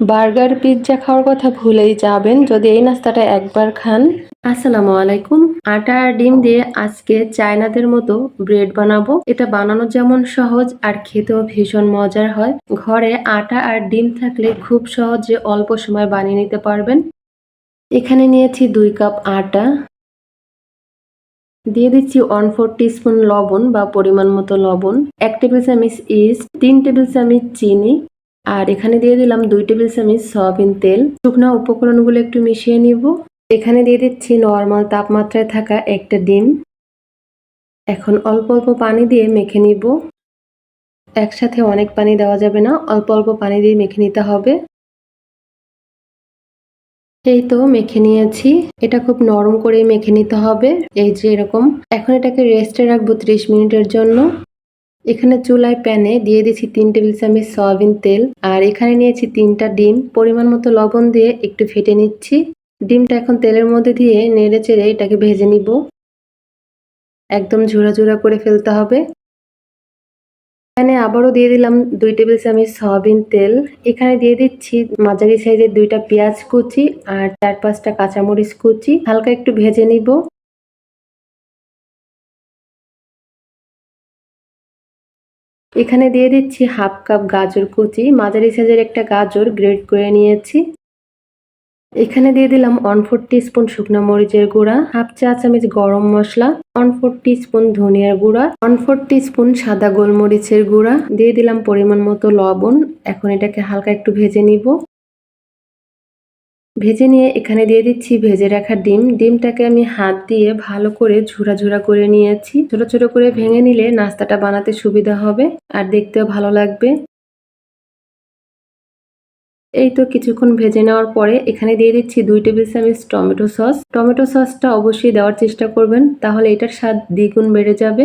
Burger, pizza খাওয়ার কথা ভুলেই যাবেন। যদি এই নাস্তাটা একবার খান। আসসালামু আলাইকুম। আটা আর ডিম দিয়ে আজকে চায়নাদের মতো ব্রেড বানাবো। এটা বানানো যেমন সহজ আর খেতেও ভীষণ মজার হয়। ঘরে আটা আর ডিম থাকলে খুব সহজে অল্প সময় বানিয়ে নিতে পারবেন। এখানে নিয়েছি দুই কাপ আটা। দিয়ে দিচ্ছি ওয়ান ফোর স্পুন লবণ বা পরিমাণ মতো লবণ। এক টেবিল চামচ ইস্ট, তিন টেবিল চামচ চিনি। আর এখানে দিয়ে দিলাম দুই টেবিল চামচ সয়াবিন তেল। শুকনো উপকরণগুলো একটু মিশিয়ে নিব। এখানে দিয়ে দিচ্ছি নর্মাল তাপমাত্রায় থাকা একটা ডিম। এখন অল্প অল্প পানি দিয়ে মেখে নিব। একসাথে অনেক পানি দেওয়া যাবে না, অল্প অল্প পানি দিয়ে মেখে নিতে হবে। এই তো মেখে নিয়েছি। এটা খুব নরম করে মেখে নিতে হবে। এই যে এরকম। এখন এটাকে রেস্টে রাখব ত্রিশ মিনিটের জন্য। এখানে চুলায় প্যানে দিয়ে দিচ্ছি তিন টেবিল চামচ সয়াবিন তেল, আর এখানে নিয়েছি তিনটা ডিম। পরিমাণ মতো লবণ দিয়ে একটু ফেটে নিচ্ছি। ডিমটা এখন তেলের মধ্যে দিয়ে নেড়ে চেড়ে এটাকে ভেজে নিব। একদম ঝুরা ঝুরা করে ফেলতে হবে। এখানে আবারও দিয়ে দিলাম দুই টেবিল চামচ সয়াবিন তেল। এখানে দিয়ে দিচ্ছি মাঝারি সাইজের দুইটা পেঁয়াজ কুচি আর চার পাঁচটা কাঁচামরিচ কুচি। হালকা একটু ভেজে নিব। এখানে দিয়ে দিচ্ছি হাফ কাপ গাজর কুচি। মাঝারি সাইজের একটা গাজর গ্রেড করে নিয়েছি। এখানে দিয়ে দিলাম ওয়ান ফোর স্পুন শুকনো মরিচের গুঁড়া হাফ চা চামচ গরম মশলা ওয়ান ফোর স্পুন ধনিয়ার গুঁড়া ওয়ান ফোর স্পুন সাদা গোলমরিচের গুঁড়া। দিয়ে দিলাম পরিমাণ মতো লবণ। এখন এটাকে হালকা একটু ভেজে নিব। ভেজে নিয়ে এখানে দিয়ে দিচ্ছি ভেজে রাখা ডিম। ডিমটাকে আমি হাত দিয়ে ভালো করে ঝুরা ঝুরা করে নিয়েছি। ছোট ছোট করে ভেঙে নিলে নাস্তাটা বানাতে সুবিধা হবে আর দেখতেও ভালো লাগবে। এই তো কিছুক্ষণ ভেজে নেওয়ার পরে এখানে দিয়ে দিচ্ছি দুই টেবিল চামচ টমেটো সস। টমেটো সসটা অবশ্যই দেওয়ার চেষ্টা করবেন, তাহলে এটার স্বাদ দ্বিগুণ বেড়ে যাবে।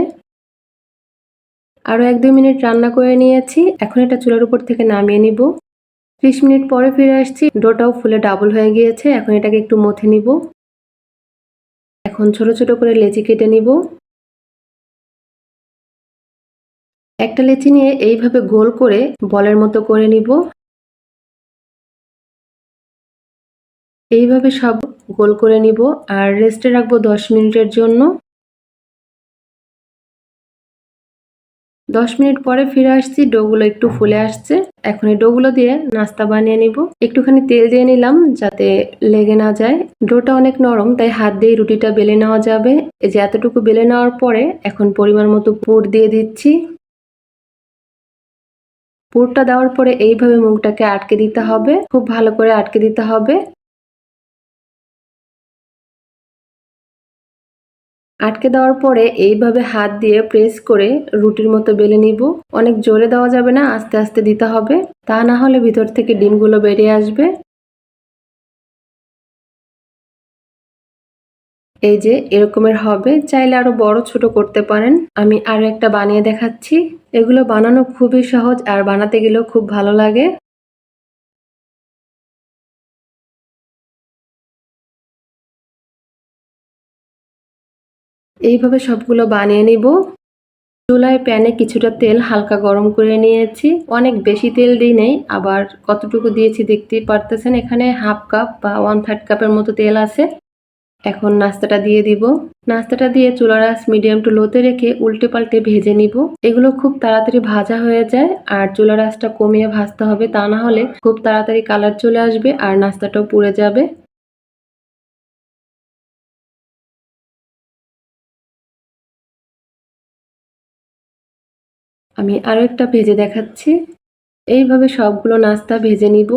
আরও এক দুই মিনিট রান্না করে নিয়েছি। এখন এটা চুলার উপর থেকে নামিয়ে নিব। ত্রিশ মিনিট পরে ফিরে আসছি। ডোটাও ফুলে ডাবল হয়ে গিয়েছে। এখন এটাকে একটু মথে নিব। এখন ছোট ছোট করে লেচি কেটে নিব। একটা লেচি নিয়ে এইভাবে গোল করে বলের মতো করে নিব। এইভাবে সব গোল করে নিব। আর রেস্টে রাখব দশ মিনিটের জন্য। দশ মিনিট পরে ফিরে আসছি, ডোগুলো একটু ফুলে আসছে। এখন এই ডোগুলো দিয়ে নাস্তা বানিয়ে নিব। একটুখানি তেল দিয়ে নিলাম যাতে লেগে না যায়। ডোটা অনেক নরম, তাই হাত দিয়ে রুটিটা বেলে নেওয়া যাবে। এই যে এতটুকু বেলে নেওয়ার পরে এখন পরিমাণ মতো পুর দিয়ে দিচ্ছি। পুরটা দেওয়ার পরে এইভাবে মুখটাকে আটকে দিতে হবে। খুব ভালো করে আটকে দিতে হবে। আটকে দেওয়ার পরে এইভাবে হাত দিয়ে প্রেস করে রুটির মতো বেলে নিব। অনেক জোরে দেওয়া যাবে না, আস্তে আস্তে দিতে হবে। তা না হলে ভিতর থেকে ডিমগুলো বেরিয়ে আসবে। এই যে এরকমের হবে, চাইলে আরও বড় ছোট করতে পারেন। আমি আরও একটা বানিয়ে দেখাচ্ছি। এগুলো বানানো খুবই সহজ আর বানাতে গেলেও খুব ভালো লাগে। এইভাবে সবগুলো বানিয়ে নিব। চুলায় প্যানে কিছুটা তেল হালকা গরম করে নিয়েছি। অনেক বেশি তেল দিই নেই, আবার কতটুকু দিয়েছি দেখতেই পারতেছেন, এখানে হাফ কাপ বা ওয়ান থার্ড কাপের মতো তেল আছে। এখন নাস্তাটা দিয়ে দিব। নাস্তাটা দিয়ে চুলার আঁচ মিডিয়াম টু লোতে রেখে উল্টে পাল্টে ভেজে নিব। এগুলো খুব তাড়াতাড়ি ভাজা হয়ে যায়, আর চুলার আঁচটা কমিয়ে ভাজতে হবে, তা না হলে খুব তাড়াতাড়ি কালার চলে আসবে আর নাস্তাটাও পুড়ে যাবে। আমি আরও একটা ভেজে দেখাচ্ছি। এইভাবে সবগুলো নাস্তা ভেজে নিব।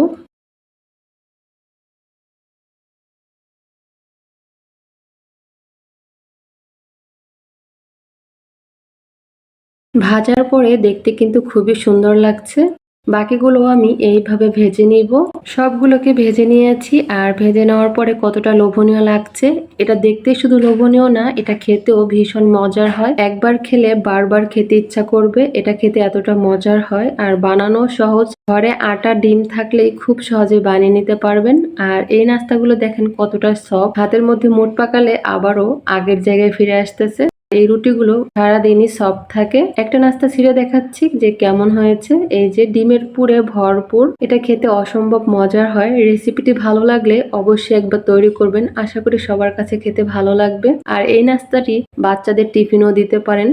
ভাজার পরে দেখতে কিন্তু খুবই সুন্দর লাগছে। বাকিগুলো আমি এইভাবে ভেজে নিব। সবগুলোকে ভেজে নিয়েছি আর ভেজে নেওয়ার পরে কতটা লোভনীয় লাগছে, এটা দেখতে শুধু লোভনীয় না, এটা খেতেও ভীষণ মজার হয়। একবার খেলে বারবার খেতে ইচ্ছা করবে, এটা খেতে এতটা মজার হয়। আর বানানো সহজ, ঘরে আটা, ডিম থাকলেই খুব সহজে বানিয়ে নিতে পারবেন। আর এই নাস্তাগুলো দেখেন কতটা সফট। হাতের মধ্যে মোট পাকালে আবারও আগের জায়গায় ফিরে আসতেছে। এই রুটিগুলো সারাদিনই সফট থাকে। একটা নাস্তা ছিঁড়ে দেখাচ্ছি যে কেমন হয়েছে। এই যে ডিমের পুরে ভরপুর, এটা খেতে অসম্ভব মজার হয়। রেসিপিটি ভালো লাগলে অবশ্যই একবার তৈরি করবেন। আশা করি সবার কাছে খেতে ভালো লাগবে। আর এই নাস্তাটি বাচ্চাদের টিফিনও দিতে পারেন।